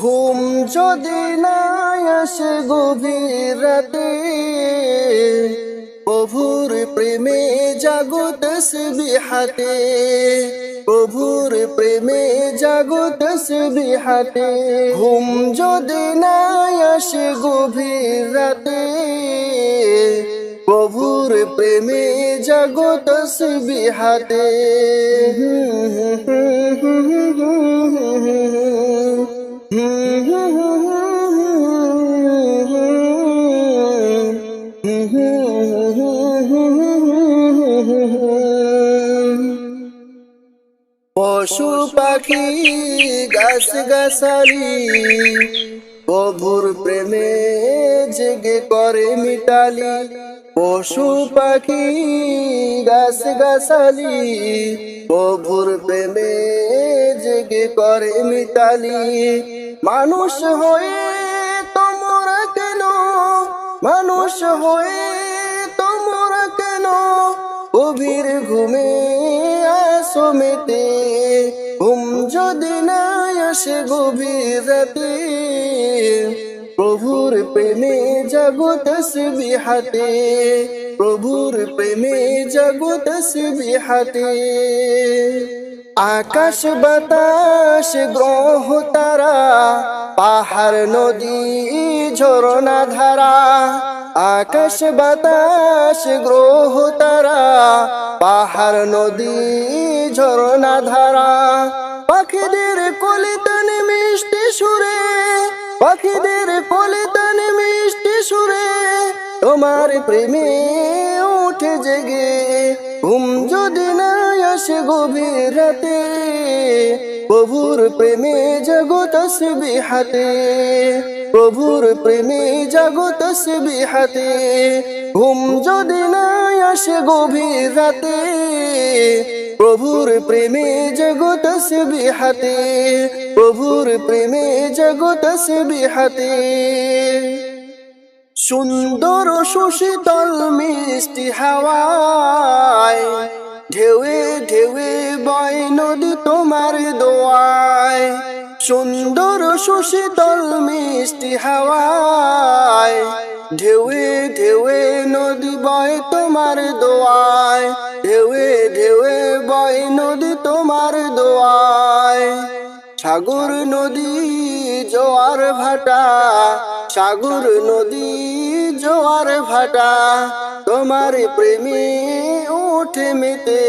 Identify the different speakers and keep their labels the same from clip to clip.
Speaker 1: ঘুম যদি না আসে গভীর রাতে প্রভুর প্রেমে জাগত বিহাতে প্রভুর প্রেমে জাগত বিহাতে ঘুম যদি না আসে গভীর রাতে প্রভুর প্রেমে জগত বিহাতে পশু পাখি গাছ গাছালি প্রভুর প্রেমে জেগে করে মিটালি। পশু পাখি গাছ গাছালি প্রভুর প্রেমে জেগে করে মিটালি। মানুষ হয়ে তোমরা কেন? মানুষ হয়ে তোমরা কেন? গভীর ঘুমে আসো মেতে ঘুম যদি না আসে গভীর রাতে, প্রভুর প্রেমে জগত বিহাতে প্রভুর প্রেমে জগত বিহাতে আকাশ বাতাস, গ্রহ তারা পাহাড়, নদী, ঝরনা ধারা, আকাশ, বাতাস, গ্রহ তারা, পাহাড়, নদী, ঝরনা ধারা। পাখিদের কলিতনে মিষ্টি সুরে, পাখিদের কলিতনে মিষ্টি সুরে, তোমার প্রেমে উঠে জেগে। ঘুম যদি না আসে গভীর রাতে, প্রভুর প্রেমে জগত বিহাতে প্রভুর প্রেমে জগত বিহাতে ঘুম যদি না আসে গভীর রাতে, প্রভুর প্রেমে জগত বিহাতে প্রভুর প্রেমে জগত বিহাতে সুন্দর সুশীতল মিষ্টি হাওয়ায়, ঢেউয়ে তোমার দোয়ায়, সুন্দর সুশীতল মিষ্টি হাওয়ায়, ঢেউয়ে ঢেউয়ে নদী বয় তোমার দোয়ায়, ঢেউয়ে ঢেউয়ে বয় নদী তোমার দোয়ায়। সাগর নদী জোয়ার ভাটা, সাগর নদী জোয়ার ভাটা, তোমার প্রেমে উঠে মেতে।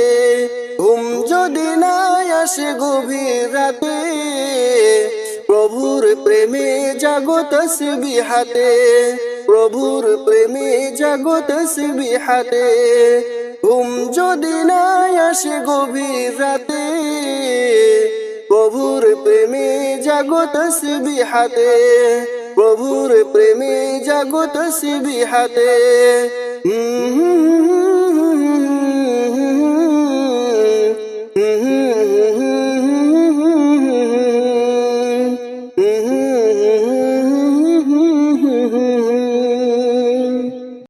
Speaker 1: ঘুম যদি না আসে গভীর রাতে, প্রভুর প্রেমে জাগত বিহাতে প্রভুর প্রেমে জাগত বিহাতে ঘুম যদি না আসে গভীর রাতে, প্রভুর প্রেমে জাগত বিহাতে প্রভুর প্রেমে জাগত বিহাতে হুম